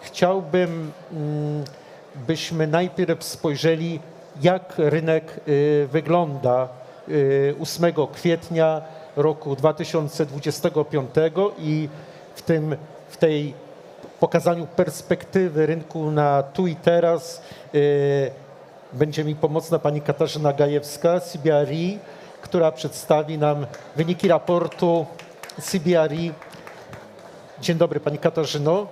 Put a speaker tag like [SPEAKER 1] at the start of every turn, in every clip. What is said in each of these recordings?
[SPEAKER 1] chciałbym, mm, byśmy najpierw spojrzeli, jak rynek y, wygląda y, 8 kwietnia roku 2025 i w tym, w tej pokazaniu perspektywy rynku na tu i teraz y, będzie mi pomocna pani Katarzyna Gajewska, CBRE, która przedstawi nam wyniki raportu CBRE Dzień dobry Pani Katarzyno.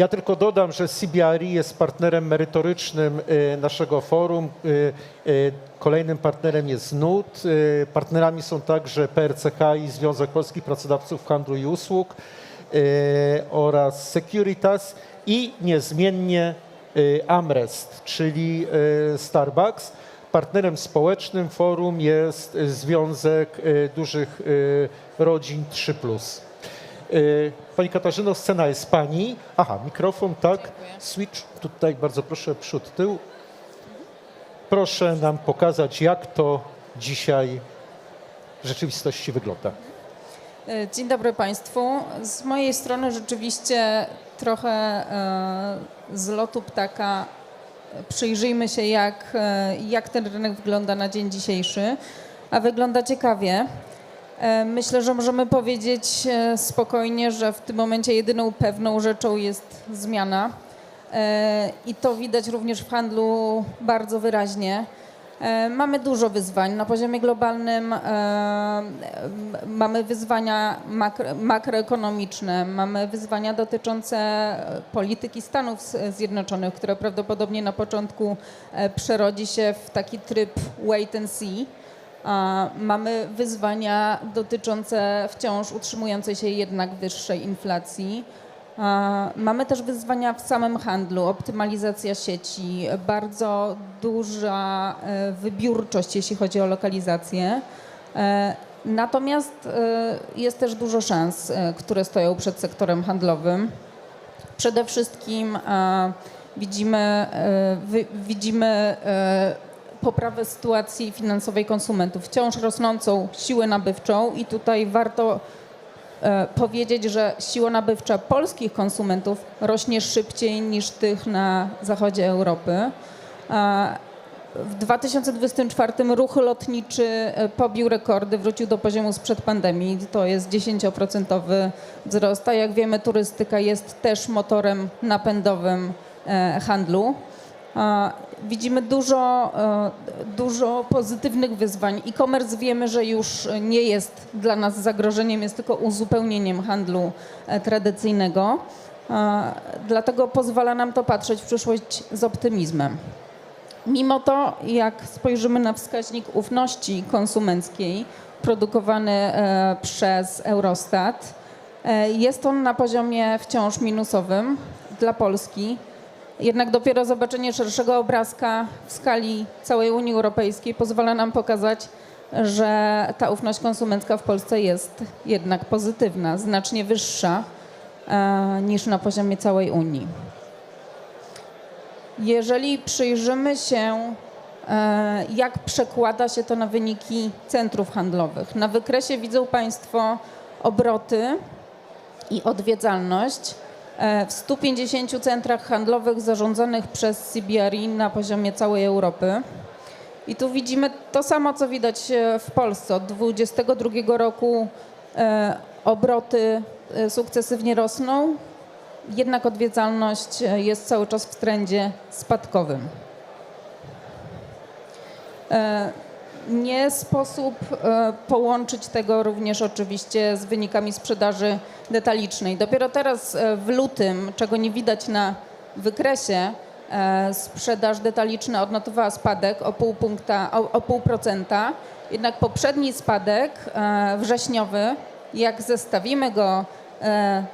[SPEAKER 1] Ja tylko dodam, że CBRE jest partnerem merytorycznym y, naszego forum. Y, y, Kolejnym partnerem jest NUT. Partnerami są także PRCH i Związek Polskich Pracodawców Handlu i Usług oraz Securitas i niezmiennie Amrest, czyli Starbucks. Partnerem społecznym forum jest Związek Dużych Rodzin 3+. Y, Pani Katarzyno, scena jest Pani. Aha, mikrofon, tak. Switch, tutaj bardzo proszę, przód, tył. Proszę nam pokazać, jak to dzisiaj w rzeczywistości wygląda.
[SPEAKER 2] E, Dzień dobry Państwu. Z mojej strony rzeczywiście trochę e, z lotu ptaka przyjrzyjmy się, jak, jak ten rynek wygląda na dzień dzisiejszy. A wygląda ciekawie. E, Myślę, że możemy powiedzieć e, spokojnie, że w tym momencie jedyną pewną rzeczą jest zmiana. E, I to widać również w handlu bardzo wyraźnie. Mamy dużo wyzwań na poziomie globalnym. Mamy wyzwania makro, makroekonomiczne, mamy wyzwania dotyczące polityki Stanów Zjednoczonych, które prawdopodobnie na początku przerodzi się w taki tryb wait and see. Mamy wyzwania dotyczące wciąż utrzymującej się jednak wyższej inflacji. Mamy też wyzwania w samym handlu, optymalizacja sieci, bardzo duża e, wybiórczość, jeśli chodzi o lokalizację. E, Natomiast e, jest też dużo szans, które stoją przed sektorem handlowym. Przede wszystkim widzimy, widzimy poprawę sytuacji finansowej konsumentów, wciąż rosnącą siłę nabywczą i tutaj warto e, powiedzieć, że siła nabywcza polskich konsumentów rośnie szybciej niż tych na zachodzie Europy. E, W 2024 ruch lotniczy e, pobił rekordy, wrócił do poziomu sprzed pandemii. To jest 10% wzrost. A jak wiemy, turystyka jest też motorem napędowym handlu. Widzimy dużo, e, dużo pozytywnych wyzwań. E-commerce wiemy, że już nie jest dla nas zagrożeniem, jest tylko uzupełnieniem handlu e, tradycyjnego. A, Dlatego pozwala nam to patrzeć w przyszłość z optymizmem. Mimo to, jak spojrzymy na wskaźnik ufności konsumenckiej produkowany e, przez Eurostat, e, jest on na poziomie wciąż minusowym dla Polski. Jednak dopiero zobaczenie szerszego obrazka w skali całej Unii Europejskiej pozwala nam pokazać, że ta ufność konsumencka w Polsce jest jednak pozytywna, znacznie wyższa e, niż na poziomie całej Unii. Jeżeli przyjrzymy się, e, jak przekłada się to na wyniki centrów handlowych, na wykresie widzą Państwo obroty i odwiedzalność w 150 centrach handlowych zarządzanych przez CBRE na poziomie całej Europy. I tu widzimy to samo, co widać e, w Polsce. Od 2022 roku e, obroty e, sukcesywnie rosną, jednak odwiedzalność e, jest cały czas w trendzie spadkowym. Nie sposób e, połączyć tego również oczywiście z wynikami sprzedaży detalicznej. Dopiero teraz e, w lutym, czego nie widać na wykresie, e, sprzedaż detaliczna odnotowała spadek o pół punkta, o, o pół procenta. Jednak poprzedni spadek wrześniowy, jak zestawimy go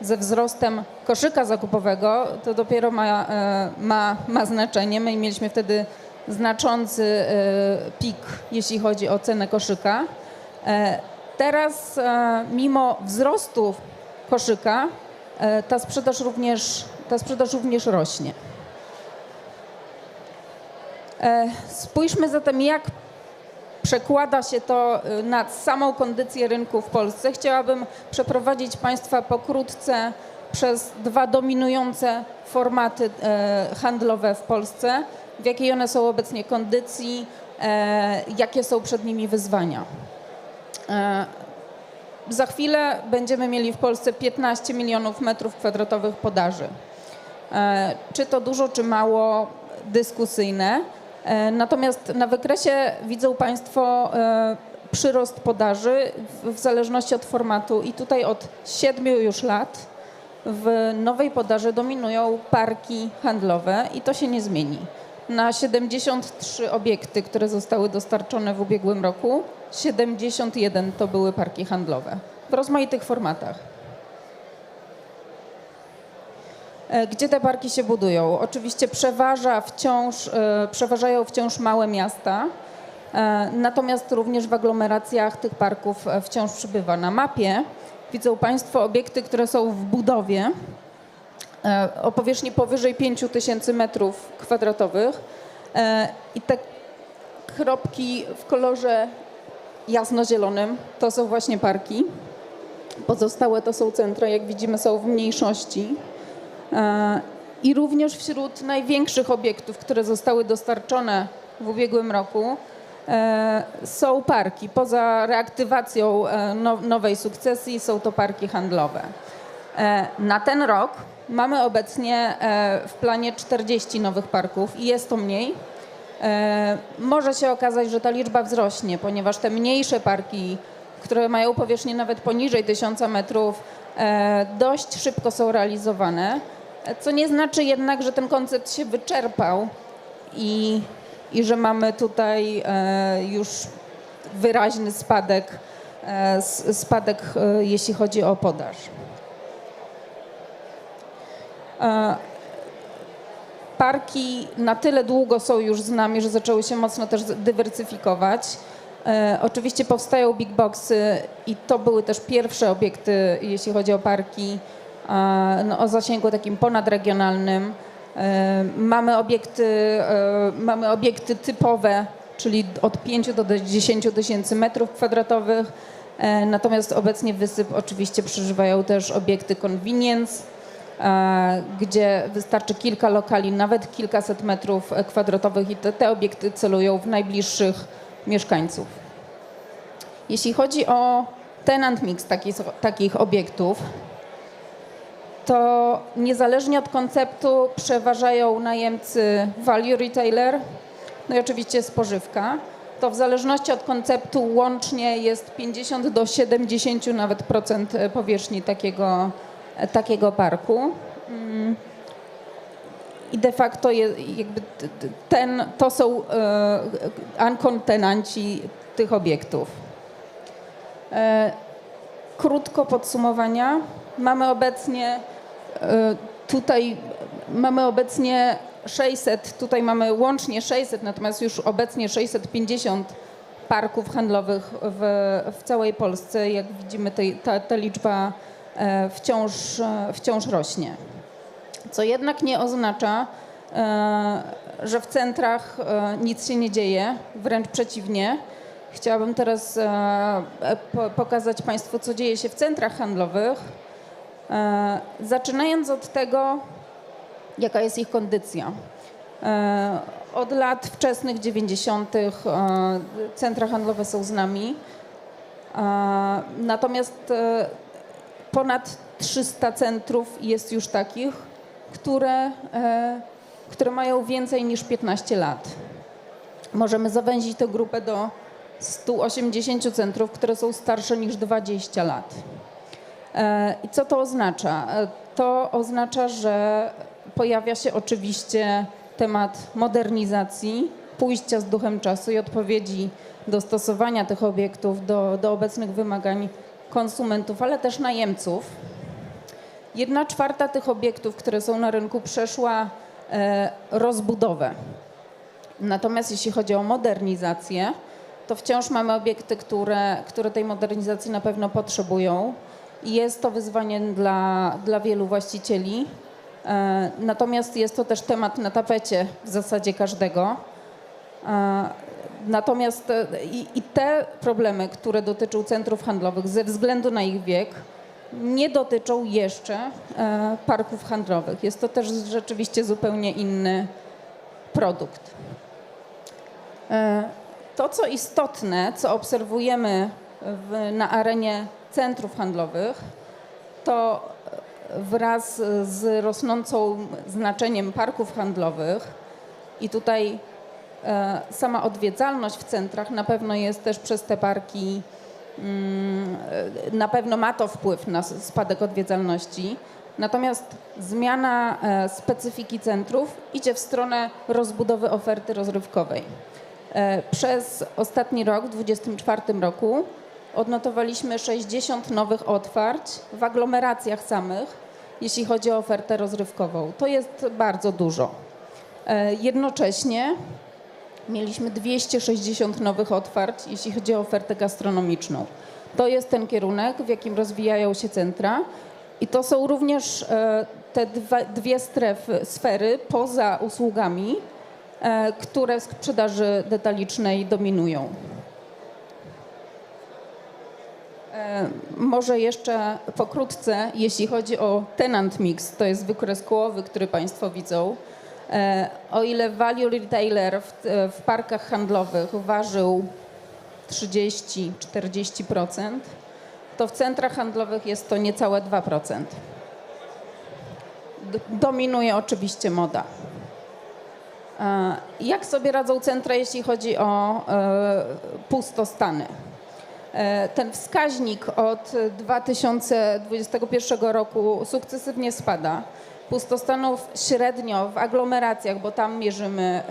[SPEAKER 2] ze wzrostem koszyka zakupowego, to dopiero ma, ma, ma znaczenie. My mieliśmy wtedy znaczący e, pik, jeśli chodzi o cenę koszyka. E, Teraz, e, mimo wzrostu koszyka, ta sprzedaż również, ta sprzedaż również rośnie. Spójrzmy zatem, jak przekłada się to na samą kondycję rynku w Polsce. Chciałabym przeprowadzić Państwa pokrótce przez dwa dominujące formaty handlowe w Polsce, w jakiej one są obecnie kondycji, e, jakie są przed nimi wyzwania. E, Za chwilę będziemy mieli w Polsce 15 milionów metrów kwadratowych podaży. E, Czy to dużo, czy mało, dyskusyjne. Natomiast na wykresie widzą Państwo przyrost podaży w zależności od formatu i tutaj od 7 już lat w nowej podaży dominują parki handlowe i to się nie zmieni. Na 73 obiekty, które zostały dostarczone w ubiegłym roku, 71 to były parki handlowe w rozmaitych formatach. E, Gdzie te parki się budują? Oczywiście przeważa wciąż, e, przeważają wciąż małe miasta, e, natomiast również w aglomeracjach tych parków wciąż przybywa. Na mapie widzą Państwo obiekty, które są w budowie o powierzchni powyżej 5000 tysięcy metrów kwadratowych E, i te kropki w kolorze jasnozielonym to są właśnie parki. Pozostałe to są centra, jak widzimy, są w mniejszości. E, I również wśród największych obiektów, które zostały dostarczone w ubiegłym roku, e, są parki. Poza reaktywacją e, now- nowej sukcesji są to parki handlowe. E, Na ten rok mamy obecnie e, w planie 40 nowych parków i jest to mniej. E, Może się okazać, że ta liczba wzrośnie, ponieważ te mniejsze parki, które mają powierzchnię nawet poniżej 1000 metrów, e, dość szybko są realizowane, co nie znaczy jednak, że ten koncept się wyczerpał i, i że mamy tutaj już wyraźny spadek, spadek jeśli chodzi o podaż. E, Parki na tyle długo są już z nami, że zaczęły się mocno też dywersyfikować. E, oczywiście powstają big boxy i to były też pierwsze obiekty, jeśli chodzi o parki, e, no, o zasięgu takim ponadregionalnym. Mamy, obiekty, mamy obiekty typowe, czyli od 5 do 10 tysięcy metrów kwadratowych. Natomiast obecnie wysyp oczywiście przeżywają też obiekty convenience, gdzie wystarczy kilka lokali, nawet kilkaset metrów e, kwadratowych i te, te obiekty celują w najbliższych mieszkańców. Jeśli chodzi o tenant mix takich, takich obiektów, to niezależnie od konceptu przeważają najemcy value retailer, no i oczywiście spożywka. To w zależności od konceptu łącznie jest 50 do 70 nawet procent e, powierzchni takiego, e, takiego parku. Mm. I de facto jakby ten, to są e, ankontenanci tych obiektów. E, krótko podsumowania. Mamy obecnie e, tutaj mamy obecnie 600, tutaj mamy łącznie 600, natomiast już obecnie 650 parków handlowych w, w całej Polsce. Jak widzimy, tej, ta, ta liczba wciąż, e, wciąż rośnie. Co jednak nie oznacza, e, że w centrach e, nic się nie dzieje, wręcz przeciwnie. Chciałabym teraz e, e, po- pokazać Państwu, co dzieje się w centrach handlowych. E, Zaczynając od tego, jaka jest ich kondycja. E, Od lat wczesnych 90. e, centra handlowe są z nami. E, Natomiast e, ponad 300 centrów jest już takich, które, e, które mają więcej niż 15 lat. Możemy zawęzić tę grupę do 180 centrów, które są starsze niż 20 lat. E, I co to oznacza? E, To oznacza, że pojawia się oczywiście temat modernizacji, pójścia z duchem czasu i odpowiedzi dostosowania tych obiektów do, do obecnych wymagań konsumentów, ale też najemców. Jedna czwarta tych obiektów, które są na rynku, przeszła e, rozbudowę. Natomiast jeśli chodzi o modernizację, to wciąż mamy obiekty, które, które tej modernizacji na pewno potrzebują. I jest to wyzwanie dla, dla wielu właścicieli. E, Natomiast jest to też temat na tapecie w zasadzie każdego. Natomiast e, i, i te problemy, które dotyczą centrów handlowych ze względu na ich wiek, nie dotyczą jeszcze e, parków handlowych. Jest to też rzeczywiście zupełnie inny produkt. E, To, co istotne, co obserwujemy w, na arenie centrów handlowych, to wraz z rosnącą znaczeniem parków handlowych i tutaj sama odwiedzalność w centrach na pewno jest też przez te parki, mm, e, na pewno ma to wpływ na spadek odwiedzalności. Natomiast zmiana e, specyfiki centrów idzie w stronę rozbudowy oferty rozrywkowej. E, Przez ostatni rok, w 2024 roku, odnotowaliśmy 60 nowych otwarć w aglomeracjach samych, jeśli chodzi o ofertę rozrywkową. To jest bardzo dużo. E, Jednocześnie mieliśmy 260 nowych otwarć, jeśli chodzi o ofertę gastronomiczną. To jest ten kierunek, w jakim rozwijają się centra. I to są również e, te dwa, dwie strefy, sfery poza usługami, e, które w sprzedaży detalicznej dominują. E, Może jeszcze pokrótce, jeśli chodzi o tenant mix, to jest wykres kołowy, który Państwo widzą. E, O ile value retailer w, w parkach handlowych ważył 30-40%, to w centrach handlowych jest to niecałe 2%. D- Dominuje oczywiście moda. E, Jak sobie radzą centra, jeśli chodzi o e, pustostany? E, Ten wskaźnik od 2021 roku sukcesywnie spada. Pustostanów średnio w aglomeracjach, bo tam mierzymy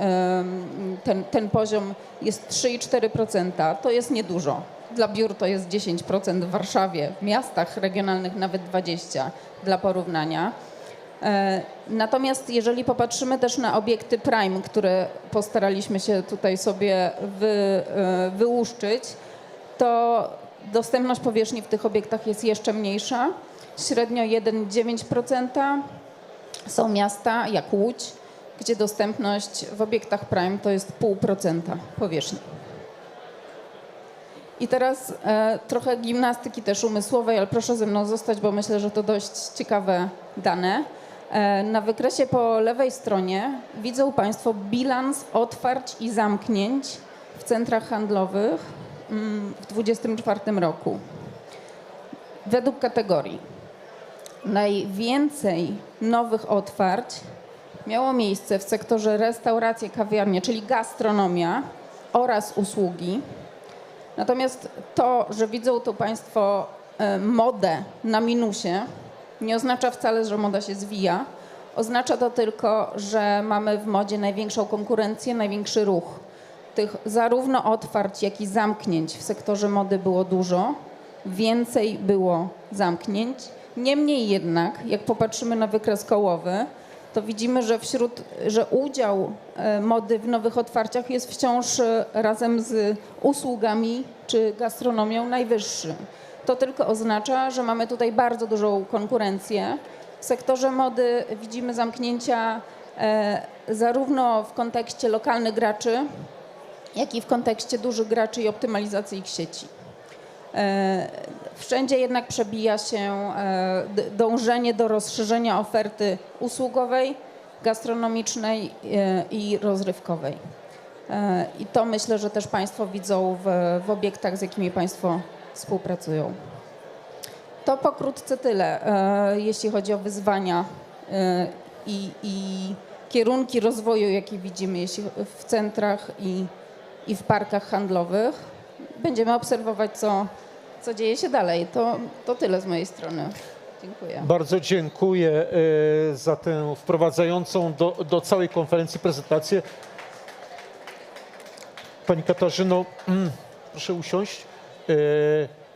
[SPEAKER 2] ten, ten poziom, jest 3,4%. To jest niedużo. Dla biur to jest 10% w Warszawie, w miastach regionalnych nawet 20% dla porównania. E, Natomiast jeżeli popatrzymy też na obiekty prime, które postaraliśmy się tutaj sobie wy, e, wyłuszczyć, to dostępność powierzchni w tych obiektach jest jeszcze mniejsza. Średnio 1,9%. Są miasta jak Łódź, gdzie dostępność w obiektach prime to jest 0,5% powierzchni. I teraz e, trochę gimnastyki też umysłowej, ale proszę ze mną zostać, bo myślę, że to dość ciekawe dane. E, na wykresie po lewej stronie widzą Państwo bilans otwarć i zamknięć w centrach handlowych mm, w 2024 roku. Według kategorii. Najwięcej nowych otwarć miało miejsce w sektorze restauracje, kawiarnie, czyli gastronomia oraz usługi. Natomiast to, że widzą tu Państwo e, modę na minusie, nie oznacza wcale, że moda się zwija. Oznacza to tylko, że mamy w modzie największą konkurencję, największy ruch. Tych zarówno otwarć, jak i zamknięć w sektorze mody było dużo. Więcej było zamknięć. Niemniej jednak, jak popatrzymy na wykres kołowy, to widzimy, że wśród, że udział e, mody w nowych otwarciach jest wciąż e, razem z usługami czy gastronomią najwyższy. To tylko oznacza, że mamy tutaj bardzo dużą konkurencję. W sektorze mody widzimy zamknięcia e, zarówno w kontekście lokalnych graczy, jak i w kontekście dużych graczy i optymalizacji ich sieci. E, Wszędzie jednak przebija się e, dążenie do rozszerzenia oferty usługowej, gastronomicznej e, i rozrywkowej. I to myślę, że też Państwo widzą w, w obiektach, z jakimi Państwo współpracują. To pokrótce tyle, jeśli chodzi o wyzwania i, i kierunki rozwoju, jakie widzimy jeśli, w centrach i, i w parkach handlowych. Będziemy obserwować, co, co dzieje się dalej. To, to tyle z mojej strony. Dziękuję.
[SPEAKER 1] Bardzo dziękuję e, za tę wprowadzającą do, do całej konferencji prezentację. Pani Katarzyno, mm, proszę usiąść. E,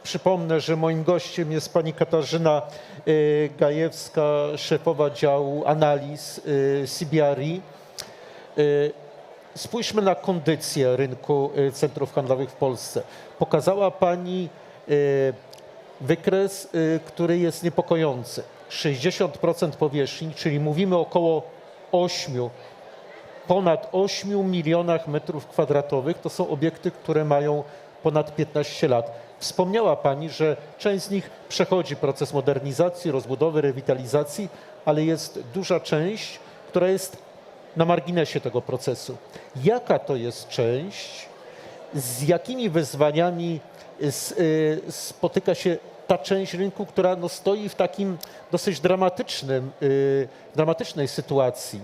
[SPEAKER 1] Przypomnę, że moim gościem jest pani Katarzyna e, Gajewska, szefowa działu analiz CBRE. E, Spójrzmy na kondycję rynku centrów handlowych w Polsce. Pokazała Pani wykres, y, który jest niepokojący. 60% powierzchni, czyli mówimy około 8, ponad 8 milionach metrów kwadratowych, to są obiekty, które mają ponad 15 lat. Wspomniała Pani, że część z nich przechodzi proces modernizacji, rozbudowy, rewitalizacji, ale jest duża część, która jest na marginesie tego procesu. Jaka to jest część? Z jakimi wyzwaniami y, spotyka się ta część rynku, która no, stoi w takim dosyć dramatycznym, y, dramatycznej sytuacji?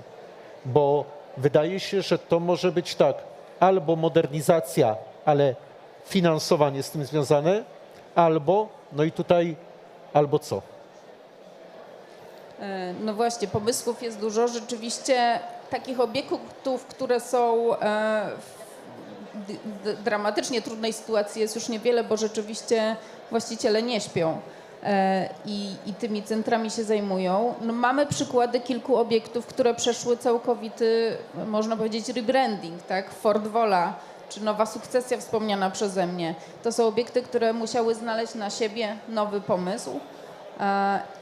[SPEAKER 1] Bo wydaje się, że to może być tak, albo modernizacja, ale finansowanie z tym związane, albo, no i tutaj, albo co?
[SPEAKER 2] E, No właśnie, pomysłów jest dużo. Rzeczywiście takich obiektów, które są e, w dramatycznie trudnej sytuacji jest już niewiele, bo rzeczywiście właściciele nie śpią e, i, i tymi centrami się zajmują. No mamy przykłady kilku obiektów, które przeszły całkowity, można powiedzieć, rebranding, tak? Ford Wola czy Nowa Sukcesja wspomniana przeze mnie. To są obiekty, które musiały znaleźć na siebie nowy pomysł.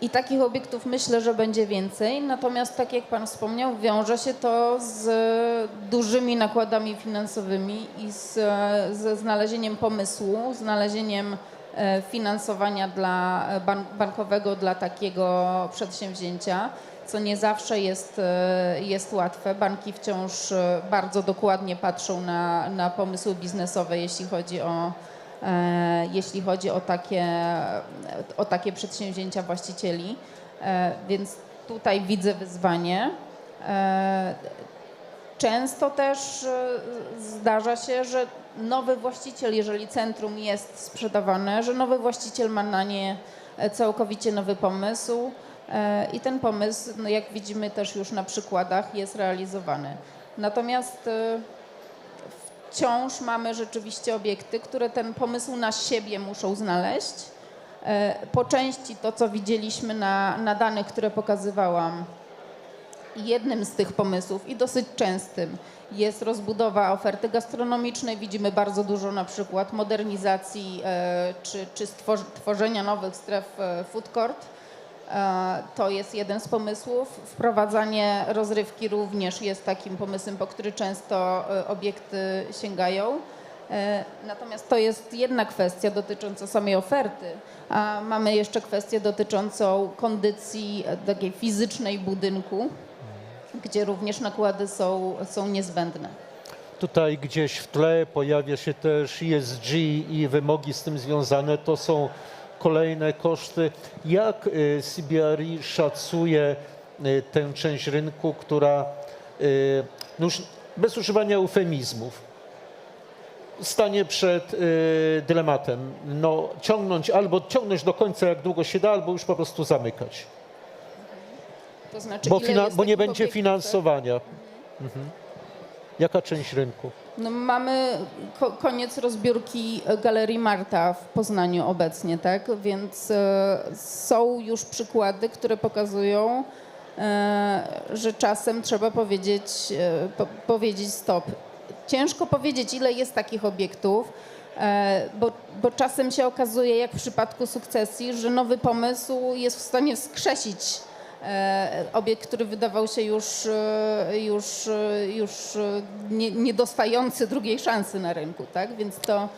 [SPEAKER 2] I takich obiektów myślę, że będzie więcej. Natomiast, tak jak Pan wspomniał, wiąże się to z dużymi nakładami finansowymi i z, ze znalezieniem pomysłu, znalezieniem e, finansowania dla e, ban- bankowego dla takiego przedsięwzięcia, co nie zawsze jest, e, jest łatwe. Banki wciąż bardzo dokładnie patrzą na, na pomysły biznesowe, jeśli chodzi o, jeśli chodzi o takie, o takie przedsięwzięcia właścicieli. E, Więc tutaj widzę wyzwanie. E, Często też e, zdarza się, że nowy właściciel, jeżeli centrum jest sprzedawane, że nowy właściciel ma na nie e, całkowicie nowy pomysł e, i ten pomysł, no jak widzimy też już na przykładach, jest realizowany. Natomiast e, wciąż mamy rzeczywiście obiekty, które ten pomysł na siebie muszą znaleźć. E, Po części to, co widzieliśmy na, na danych, które pokazywałam, jednym z tych pomysłów i dosyć częstym jest rozbudowa oferty gastronomicznej. Widzimy bardzo dużo na przykład modernizacji e, czy, czy nowych stref e, food court. E, To jest jeden z pomysłów. Wprowadzanie rozrywki również jest takim pomysłem, po który często e, obiekty sięgają. E, Natomiast to jest jedna kwestia dotycząca samej oferty, a mamy jeszcze kwestię dotyczącą kondycji takiej fizycznej budynku, gdzie również nakłady są, są niezbędne.
[SPEAKER 1] Tutaj gdzieś w tle pojawia się też ESG i wymogi z tym związane. To są kolejne koszty. Jak y, CBRE szacuje y, tę część rynku, która y, no już bez używania eufemizmów stanie przed dylematem. No, ciągnąć albo ciągnąć do końca jak długo się da, albo już po prostu zamykać.
[SPEAKER 2] To znaczy,
[SPEAKER 1] Bo, bo nie będzie
[SPEAKER 2] obiektów,
[SPEAKER 1] finansowania. Mhm. Jaka część rynku?
[SPEAKER 2] No, mamy ko- koniec rozbiórki e, Galerii Marta w Poznaniu obecnie, tak? Więc e, są już przykłady, które pokazują, e, że czasem trzeba powiedzieć, e, po, powiedzieć stop. Ciężko powiedzieć, ile jest takich obiektów, bo, bo czasem się okazuje, jak w przypadku sukcesji, że nowy pomysł jest w stanie wskrzesić obiekt, który wydawał się już, e, już, e, już e, nie, niedostający drugiej szansy na rynku, tak? Więc to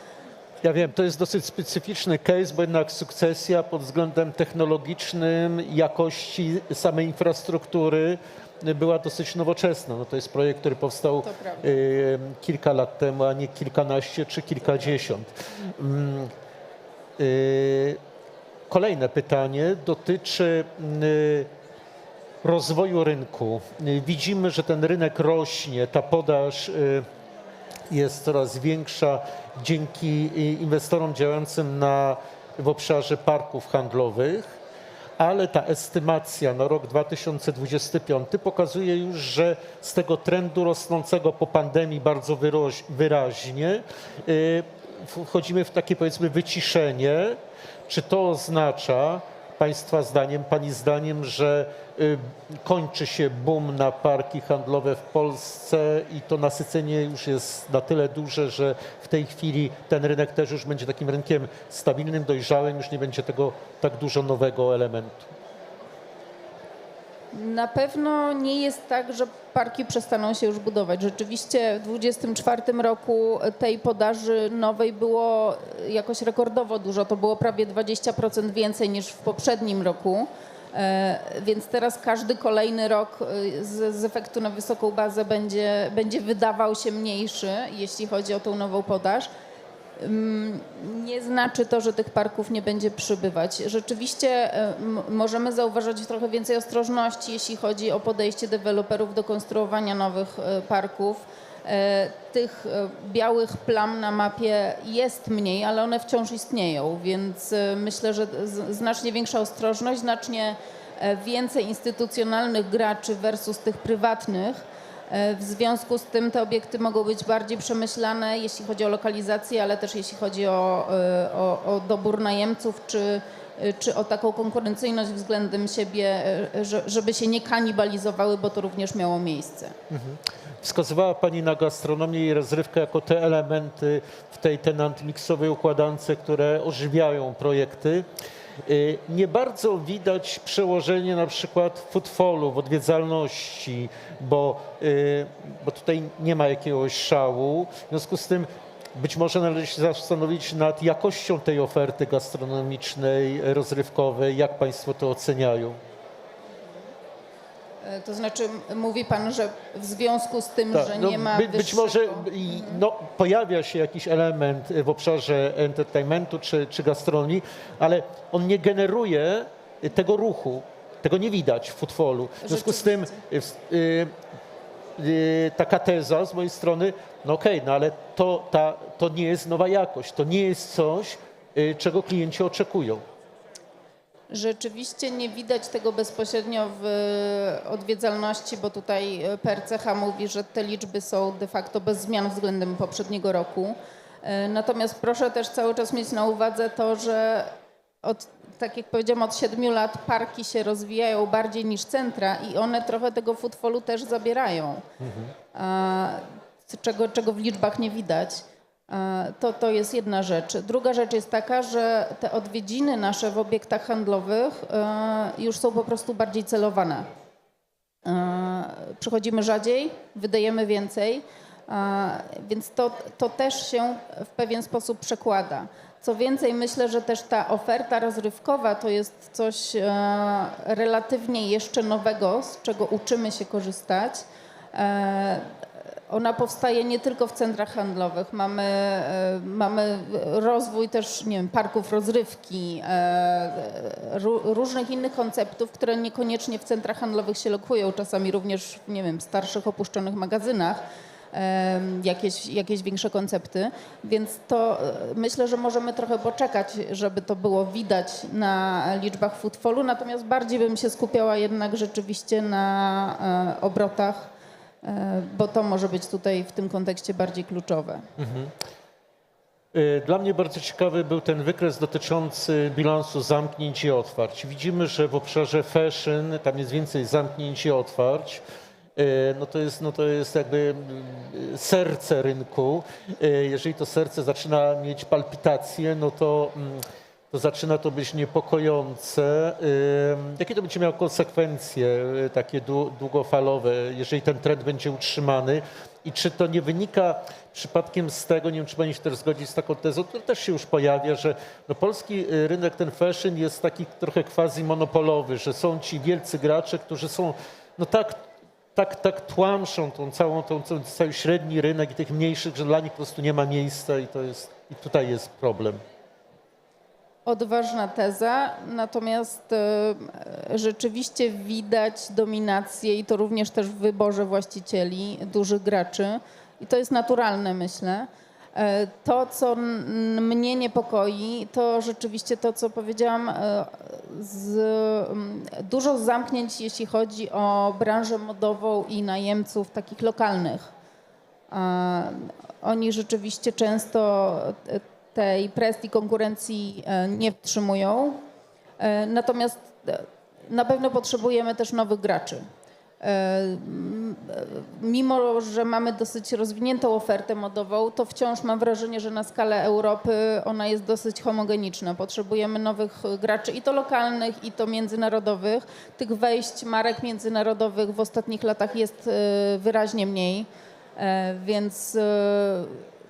[SPEAKER 1] Ja wiem, to jest dosyć specyficzny case, bo jednak sukcesja pod względem technologicznym, jakości samej infrastruktury była dosyć nowoczesna. No to jest projekt, który powstał y, kilka lat temu, a nie kilkanaście czy kilkadziesiąt. Mm, y, Kolejne pytanie dotyczy y, rozwoju rynku. Y, Widzimy, że ten rynek rośnie, ta podaż y, jest coraz większa dzięki y, inwestorom działającym na, w obszarze parków handlowych, ale ta estymacja na rok 2025 pokazuje już, że z tego trendu rosnącego po pandemii bardzo wyraźnie wchodzimy w takie powiedzmy wyciszenie. Czy to oznacza Państwa zdaniem, Pani zdaniem, że y, kończy się boom na parki handlowe w Polsce i to nasycenie już jest na tyle duże, że w tej chwili ten rynek też już będzie takim rynkiem stabilnym, dojrzałym, już nie będzie tego tak dużo nowego elementu.
[SPEAKER 2] Na pewno nie jest tak, że parki przestaną się już budować. Rzeczywiście w 2024 roku tej podaży nowej było jakoś rekordowo dużo. To było prawie 20% więcej niż w poprzednim roku. E, Więc teraz każdy kolejny rok e, z, z efektu na wysoką bazę będzie, będzie wydawał się mniejszy, jeśli chodzi o tą nową podaż. Nie znaczy to, że tych parków nie będzie przybywać. Rzeczywiście możemy zauważyć trochę więcej ostrożności, jeśli chodzi o podejście deweloperów do konstruowania nowych e, parków. E, Tych e, białych plam na mapie jest mniej, ale one wciąż istnieją, więc myślę, że znacznie większa ostrożność, znacznie więcej instytucjonalnych graczy versus tych prywatnych. E, W związku z tym te obiekty mogą być bardziej przemyślane, jeśli chodzi o lokalizację, ale też jeśli chodzi o, e, o, o dobór najemców, czy, e, czy o taką konkurencyjność względem siebie, że- żeby się nie kanibalizowały, bo to również miało miejsce.
[SPEAKER 1] Wskazywała Pani na gastronomię i rozrywkę jako te elementy w tej tenant miksowej układance, które ożywiają projekty. Y, Nie bardzo widać przełożenie na przykład footfallu, w odwiedzalności, bo, y, bo tutaj nie ma jakiegoś szału. W związku z tym być może należy się zastanowić nad jakością tej oferty gastronomicznej, rozrywkowej. Jak Państwo to oceniają?
[SPEAKER 2] E, To znaczy, mówi Pan, że w związku z tym,
[SPEAKER 1] Tak,
[SPEAKER 2] że
[SPEAKER 1] no,
[SPEAKER 2] nie ma
[SPEAKER 1] by, być może i, no, pojawia się jakiś element w obszarze entertainmentu czy, czy gastronomii, ale on nie generuje tego ruchu. Tego nie widać w footfallu. W związku z tym y, y, taka teza z mojej strony, no okej, no ale to, ta, to nie jest nowa jakość, to nie jest coś, y, czego klienci oczekują.
[SPEAKER 2] Rzeczywiście nie widać tego bezpośrednio w odwiedzalności, bo tutaj PRCH mówi, że te liczby są de facto bez zmian względem poprzedniego roku. E, Natomiast proszę też cały czas mieć na uwadze to, że od, tak jak powiedziałam, od siedmiu lat parki się rozwijają bardziej niż centra i one trochę tego footfallu też zabierają, A, czego, czego w liczbach nie widać. E, To, to jest jedna rzecz. Druga rzecz jest taka, że te odwiedziny nasze w obiektach handlowych e, już są po prostu bardziej celowane. E, Przychodzimy rzadziej, wydajemy więcej, więc to, to też się w pewien sposób przekłada. Co więcej, myślę, że też ta oferta rozrywkowa to jest coś relatywnie jeszcze nowego, z czego uczymy się korzystać. E, Ona powstaje nie tylko w centrach handlowych. Mamy, e, mamy rozwój też nie wiem, parków rozrywki, e, ró- różnych innych konceptów, które niekoniecznie w centrach handlowych się lokują, czasami również w nie wiem, starszych, opuszczonych magazynach. em, Jakieś, jakieś większe koncepty, więc to e, myślę, że możemy trochę poczekać, żeby to było widać na liczbach footfallu, natomiast bardziej bym się skupiała jednak rzeczywiście na e, obrotach, e, bo to może być tutaj w tym kontekście bardziej kluczowe.
[SPEAKER 1] Y, Dla mnie bardzo ciekawy był ten wykres dotyczący bilansu zamknięć i otwarć. Widzimy, że w obszarze fashion tam jest więcej zamknięć i otwarć. Y, No to jest, no to jest jakby serce rynku. Jeżeli to serce zaczyna mieć palpitacje, no to, to zaczyna to być niepokojące. Jakie to będzie miało konsekwencje y, takie dłu- długofalowe, jeżeli ten trend będzie utrzymany? I czy to nie wynika przypadkiem z tego, nie wiem, czy pani się też zgodzi z taką tezą, która też się już pojawia, że no polski y, rynek, ten fashion jest taki trochę quasi monopolowy, że są ci wielcy gracze, którzy są no tak, tak, tak tłamszą tą całą, tą, cały średni rynek i tych mniejszych, że dla nich po prostu nie ma miejsca i to jest, i tutaj jest problem.
[SPEAKER 2] Odważna teza, natomiast e, rzeczywiście widać dominację i to również też w wyborze właścicieli, dużych graczy i to jest naturalne, myślę. E, To, co mnie niepokoi, to rzeczywiście to, co powiedziałam, e, z, dużo zamknięć, jeśli chodzi o branżę modową i najemców takich lokalnych. Oni rzeczywiście często tej presji konkurencji e, nie wtrzymują. E, Natomiast e, na pewno potrzebujemy też nowych graczy. Mimo, że mamy dosyć rozwiniętą ofertę modową, to wciąż mam wrażenie, że na skalę Europy ona jest dosyć homogeniczna. Potrzebujemy nowych graczy i to lokalnych, i to międzynarodowych. Tych wejść marek międzynarodowych w ostatnich latach jest wyraźnie mniej, więc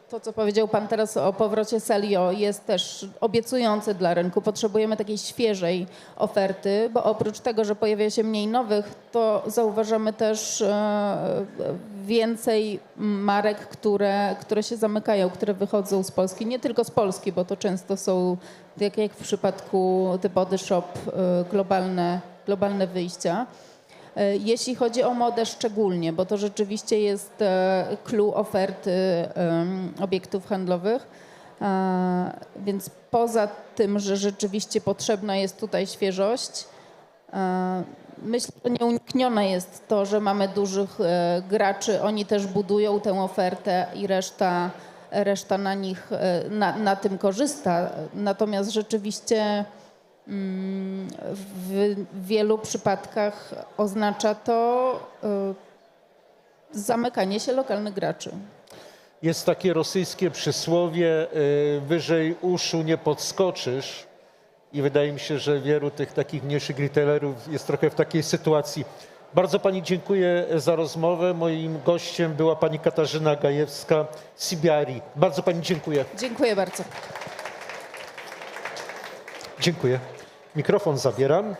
[SPEAKER 2] to, co powiedział Pan teraz o powrocie Selio jest też obiecujące dla rynku. Potrzebujemy takiej świeżej oferty, bo oprócz tego, że pojawia się mniej nowych, to zauważamy też e, więcej marek, które, które się zamykają, które wychodzą z Polski. Nie tylko z Polski, bo to często są, tak jak w przypadku The Body Shop, e, globalne, globalne wyjścia. E, Jeśli chodzi o modę szczególnie, bo to rzeczywiście jest e, clue oferty obiektów handlowych, E, więc poza tym, że rzeczywiście potrzebna jest tutaj świeżość, myślę, że nieuniknione jest to, że mamy dużych graczy, oni też budują tę ofertę i reszta, reszta na nich, na, na tym korzysta. Natomiast rzeczywiście W wielu przypadkach oznacza to y, zamykanie się lokalnych graczy.
[SPEAKER 1] Jest takie rosyjskie przysłowie, y, wyżej uszu nie podskoczysz. I wydaje mi się, że wielu tych takich mniejszych retailerów jest trochę w takiej sytuacji. Bardzo Pani dziękuję za rozmowę. Moim gościem była Pani Katarzyna Gajewska, CBRI. Bardzo Pani dziękuję.
[SPEAKER 2] Dziękuję bardzo.
[SPEAKER 1] Dziękuję. Mikrofon zabieram.